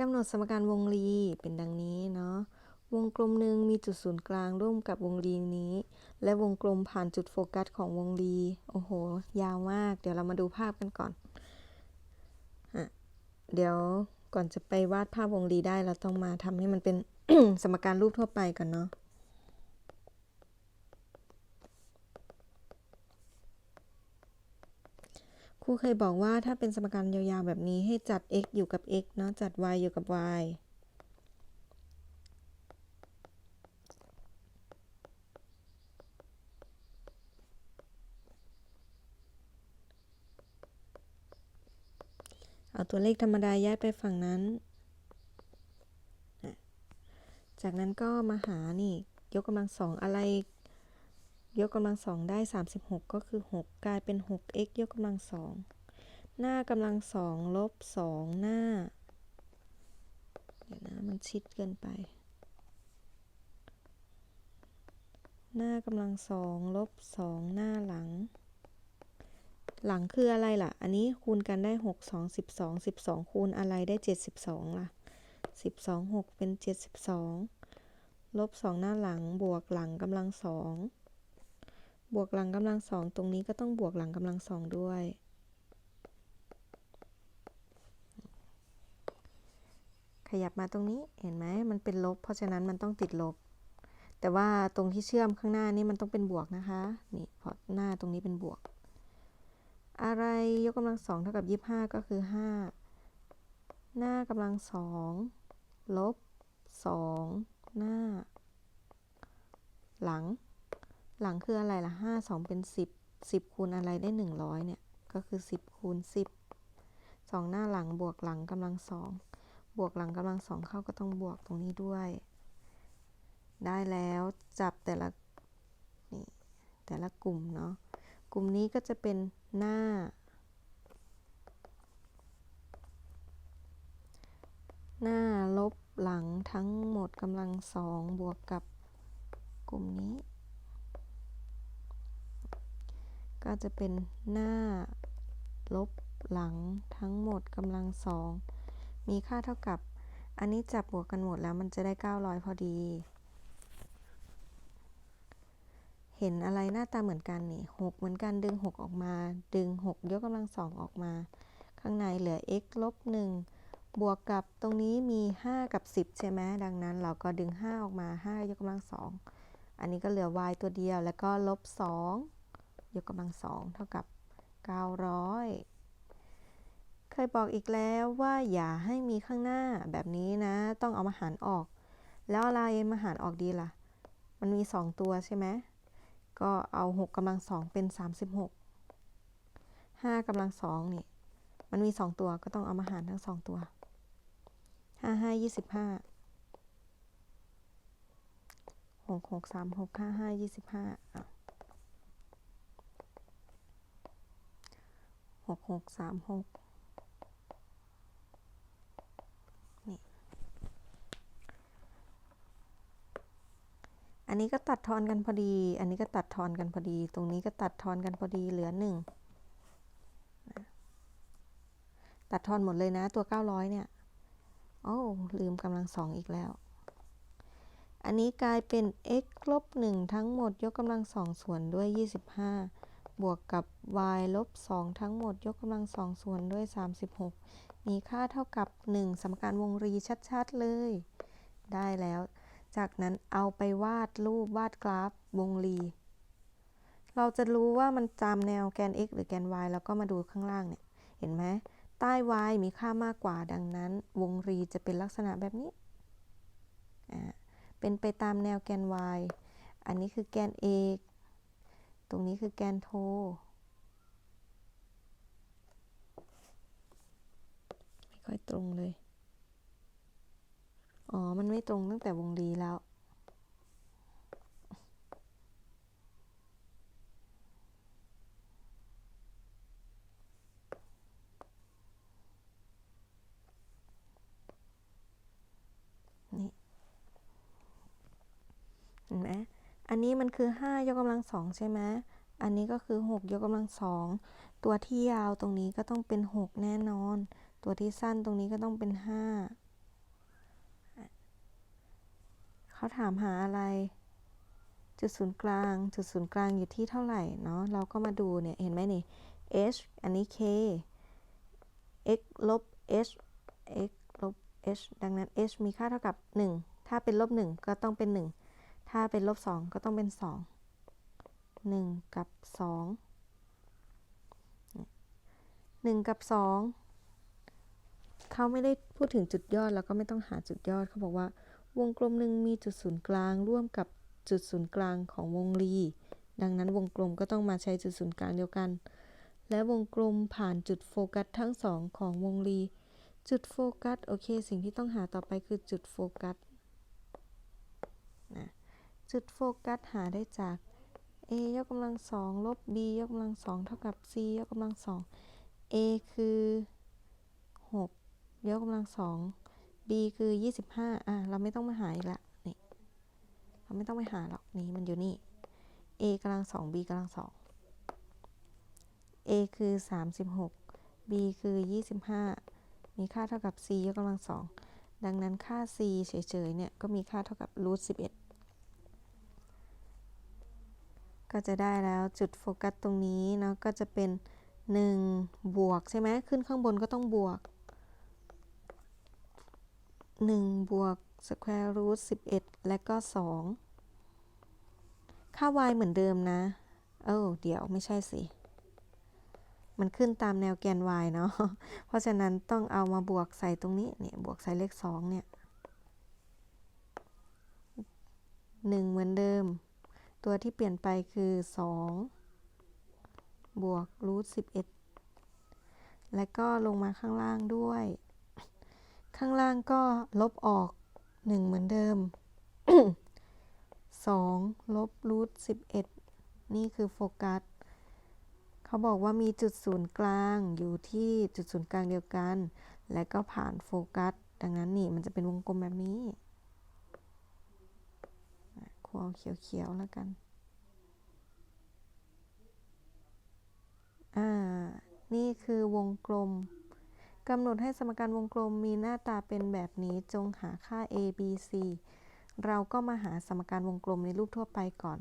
กำหนดสมการวงรีเป็นดังนี้เนาะวงกลมหนึ่งมีจุดศูนย์กลางร่วมกับวงรีนี้ และวงกลมผ่านจุดโฟกัสของวงรีโอ้โห ยาวมาก เดี๋ยวเรามาดูภาพกันก่อนอะเดี๋ยวก่อนจะไปวาดภาพวงรีได้เราต้องมาทำให้มันเป็น สมการรูปทั่วไปก่อนเนาะ รูเคยบอกว่าถ้าเป็นสมการยาวๆแบบนี้ให้จัด x อยู่กับ x เนาะจัด y อยู่กับ y เอาตัวเลขธรรมดาย้ายไปฝั่งนั้น จากนั้นก็มาหานี่ ยกกำลังสองอะไร ยกกำลังสองได้ 36 ก็คือ 6 กลายเป็น 6x ยกกำลังสองหน้ากำลังสองลบสองหน้า เดี๋ยวนะมันชิดเกินไป หน้ากำลังสองลบสองหน้าหลัง หลังคืออะไรล่ะ อันนี้คูณกันได้ 6 2 12 12 คูณอะไรได้ 72 ล่ะ 12 6 เป็น 72 ลบ 2 หน้าหลังบวกหลังกำลังสอง บวกหลังกำลังสองตรงนี้ก็ต้องบวกหลังกำลังสองด้วย ขยับมาตรงนี้เห็นไหมมันเป็นลบ เพราะฉะนั้นมันต้องติดลบ แต่ว่าตรงที่เชื่อมข้างหน้านี่มันต้องเป็นบวกนะคะนี่เพราะหน้าตรงนี้เป็นบวก อะไรยกกำลังสองเท่ากับยี่ห้าก็คือห้าหน้ากำลังสองลบสองหน้า หลัง หลังคืออะไรล่ะห้าสองเป็นสิบสิบคูณอะไรได้หนึ่งร้อยเนี่ย ก็คือสิบคูณสิบสองหน้าหลังบวกหลังกำลังสองบวกหลังกำลังสองเข้าก็ต้องบวกตรงนี้ด้วย ได้แล้วจับแต่ละนี่แต่ละกลุ่มเนาะกลุ่มนี้ก็จะเป็นหน้า หน้าลบหลังทั้งหมดกำลังสองบวกกับกลุ่มนี้ ก็จะเป็นหน้า ลบหลังทั้งหมดกำลังสองมีค่าเท่ากับ อันนี้จับบวกกันหมดแล้วมันจะได้ 900 พอดี เห็นอะไรหน้าตาเหมือนกันนี่6เหมือนกันดึง 6 ออกมา ดึง 6 ยกกำลังสองออกมา ข้างในเหลือ x ลบ1บวกกับตรงนี้มี 5 กับ 10 ใช่ไหมดังนั้นเราก็ดึง 5 ออกมา 5 ยกกำลังสองอันนี้ก็เหลือ y ตัวเดียวแล้วก็ลบ2 ยกกำลังสองเท่ากับ 900 เคยบอกอีกแล้วว่าอย่าให้มีข้างหน้าแบบนี้นะ ต้องเอามาหารออก แล้วอะไรมาหารออกดีล่ะ มันมี 2 ตัวใช่ไหมก็เอา 6กำลังสองเป็น 36 5กำลังสองนี่ มันมี 2 ตัวก็ต้องเอามาหารทั้ง 2 ตัว 5 5 25 6 6 3 6 5 5 25อะ 6 6 3 6นี่อันนี้ก็ตัดทอนกันพอดี อันนี้ก็ตัดทอนกันพอดี ตรงนี้ก็ตัดทอนกันพอดีเหลือหนึ่งตัดทอนหมดเลยนะตัว 900 เนี่ย โอ้ลืมกำลังสองอีกแล้ว อันนี้กลายเป็น x ลบ1ทั้งหมดยกกำลังสองส่วนด้วย 25 บวกกับ y ลบ 2 ทั้งหมดยกกำลังสองส่วนด้วย 36 มีค่าเท่ากับ 1สมการวงรีชัดๆเลย ได้แล้ว จากนั้นเอาไปวาดรูปวาดกราฟวงรี เราจะรู้ว่ามันจำแนวแกน x หรือแกน y แล้วก็มาดูข้างล่างเนี่ย เห็นไหมใต้ y มีค่ามากกว่าดังนั้น วงรีจะเป็นลักษณะแบบนี้ เป็นไปตามแนวแกน y อันนี้คือแกน a ตรงนี้คือแกนโท ไม่ค่อยตรงเลย อ๋อ มันไม่ตรงตั้งแต่วงรีแล้ว นี่ เห็นไหม อันนี้มันคือ 5 ยกกำลังสองใช่ไหมอันนี้ก็คือ 6 ยกกำลังสองตัวที่ยาวตรงนี้ก็ต้องเป็น 6 แน่นอน ตัวที่สั้นตรงนี้ก็ต้องเป็น 5 เขาถามหาอะไร จุดศูนย์กลาง จุดศูนย์กลางอยู่ที่เท่าไหร่เนาะ เราก็มาดูเนี่ย เห็นไหมนี่ h อันนี้ k x ลบ h x ลบ h ดังนั้น h มีค่าเท่ากับ 1 ถ้าเป็นลบ 1 ก็ต้องเป็น 1 ถ้าเป็นลบ2ก็ต้องเป็น2 1กับ2 1กับ2เขาไม่ได้พูดถึงจุดยอดแล้วก็ไม่ต้องหาจุดยอดเขาบอกว่า วงกลมหนึ่งมีจุดศูนย์กลาง ร่วมกับจุดศูนย์กลางของวงรี ดังนั้นวงกลมก็ต้องมาใช้จุดศูนย์กลางเดียวกัน และวงกลมผ่านจุดโฟกัสทั้งสองของวงรี จุดโฟกัสโอเค สิ่งที่ต้องหาต่อไปคือจุดโฟกัส จุดโฟกัสหาได้จาก a ยกกำลังสองลบ b ยกกำลังสองเท่ากับ c ยกกำลังสอง a คือ6ยกกำลังสอง b คือ 25อะเราไม่ต้องมาหาอีกละนี่เราไม่ต้องไปหาหรอกนี่มันอยู่นี่ a กำลังสอง b กำลังสอง a คือ 36 b คือ 25 มีค่าเท่ากับ c ยกกำลังสองดังนั้นค่า c เฉยๆเนี่ยก็มีค่าเท่ากับรูท11 ก็จะได้แล้วจุดโฟกัสตรงนี้เนาะก็จะเป็น 1 บวกใช่ไหมขึ้นข้างบนก็ต้องบวก 1 บวก square root 11และก็ 2 ค่า y เหมือนเดิมนะเออเดี๋ยวไม่ใช่สิ มันขึ้นตามแนวแกน y เนาะเพราะฉะนั้นต้องเอามาบวกใส่ตรงนี้เนี่ยบวกใส่เลข 2 เนี่ย 1 เหมือนเดิม ตัวที่เปลี่ยนไปคือ 2 บวกรูท11 และก็ลงมาข้างล่างด้วย ข้างล่างก็ลบออก 1 เหมือนเดิม 2 ลบรูท11 นี่คือโฟกัส เขาบอกว่ามีจุดศูนย์กลางอยู่ที่จุดศูนย์กลางเดียวกัน และก็ผ่านโฟกัส ดังนั้นนี่มันจะเป็นวงกลมแบบนี้ ขวเขียวๆแล้วกัน อ่า นี่คือวงกลมกำหนดให้สมการวงกลมมีหน้าตาเป็นแบบนี้จงหาค่า a b c เราก็มาหาสมการวงกลมในรูปทั่วไปก่อน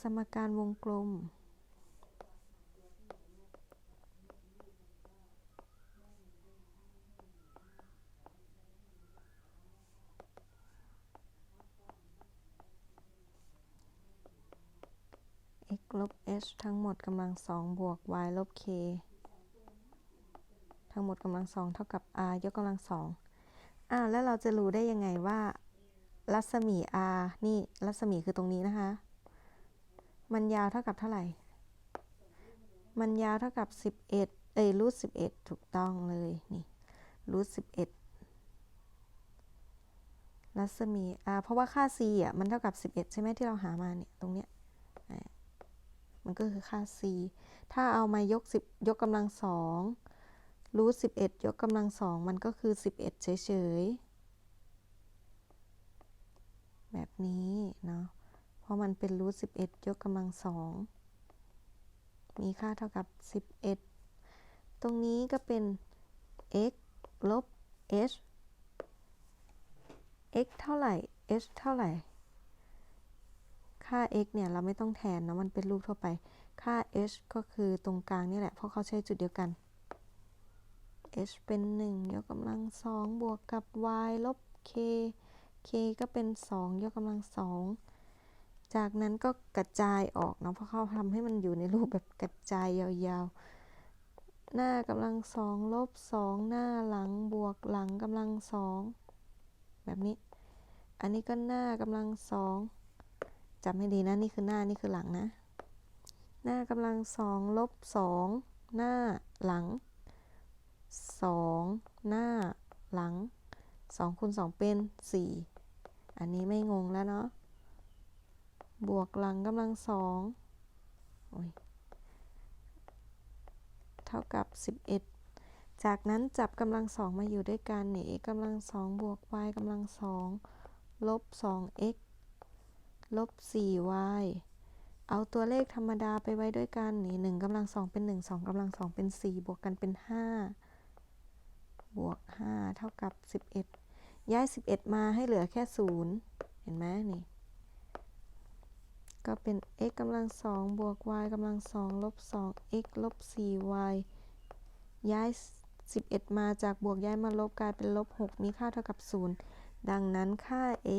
สมการวงกลม x ลบ h ทั้งหมดกำลังสองบวก y ลบ k ทั้งหมดกำลังสองเท่ากับ r ยกกำลังสองอ้าวแล้วเราจะรู้ได้ยังไงว่า รัศมี r นี่รัศมีคือตรงนี้นะคะ มันยาวเท่ากับเท่าไหร่ มันยาวเท่ากับ 11 เอ้ยรูท11ถูกต้องเลยนี่รูท11รัศมี r เพราะว่าค่า c อะมันเท่ากับ 11 ใช่ไหมที่เราหามาเนี่ยตรงเนี้ย มันก็คือค่า c ถ้าเอามายก 10 ยกกำลังสองรูท11ยกกำลังสองมันก็คือ11เฉยๆ แบบนี้เนาะ เพราะมันเป็นรูท11ยกกำลังสองมีค่าเท่ากับ11ตรงนี้ก็เป็น x ลบ h x เท่าไหร่ h เท่าไหร่ ค่า x เนี่ยเราไม่ต้องแทนเนาะมันเป็นรูปทั่วไป ค่า h ก็คือตรงกลางนี่แหละ เพราะเขาใช้จุดเดียวกัน h เป็น 1 ยกกำลังสองบวกกับ y ลบ k k ก็เป็น 2 ยกกำลังสองจากนั้นก็กระจายออกเนาะเพราะเขาทำให้มันอยู่ในรูปแบบกระจายยาวๆ หน้ากำลังสองลบ 2 หน้าหลังบวกหลังกำลังสองแบบนี้ อันนี้ก็หน้ากำลังสอง จำให้ดีนะ นี่คือหน้า นี่คือหลังนะ หน้ากำลังสองลบสองหน้าหลังสองหน้าหลังสองคูณสองเป็นสี่อันนี้ไม่งงแล้วเนาะ บวกหลังกำลังสองเท่ากับสิบเอ็ดจากนั้นจับกำลังสองมาอยู่ด้วยกันเนี่ย x กำลังสองบวก y กำลังสองลบสอง x ลบ 4y เอาตัวเลขธรรมดาไปไว้ด้วยกัน นี่1กำลัง 2 เป็น 1 2กำลัง 2 เป็น 4 บวกกันเป็น 5 บวก 5 เท่ากับ 11 ย้าย 11 มาให้เหลือแค่ 0 เห็นไหมนี่ ก็เป็น x กำลัง 2 บวก y กำลัง 2 ลบ 2 x ลบ 4y ย้าย 11 มาจากบวกย้ายมาลบกลายเป็นลบ 6 มีค่าเท่ากับ 0 ดังนั้นค่า a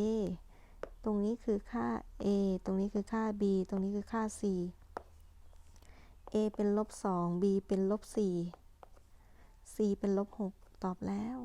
ตรงนี้คือค่า a ตรงนี้คือค่า b ตรงนี้คือค่า c a เป็นลบ2 b เป็นลบ4 c เป็นลบ6ตอบแล้ว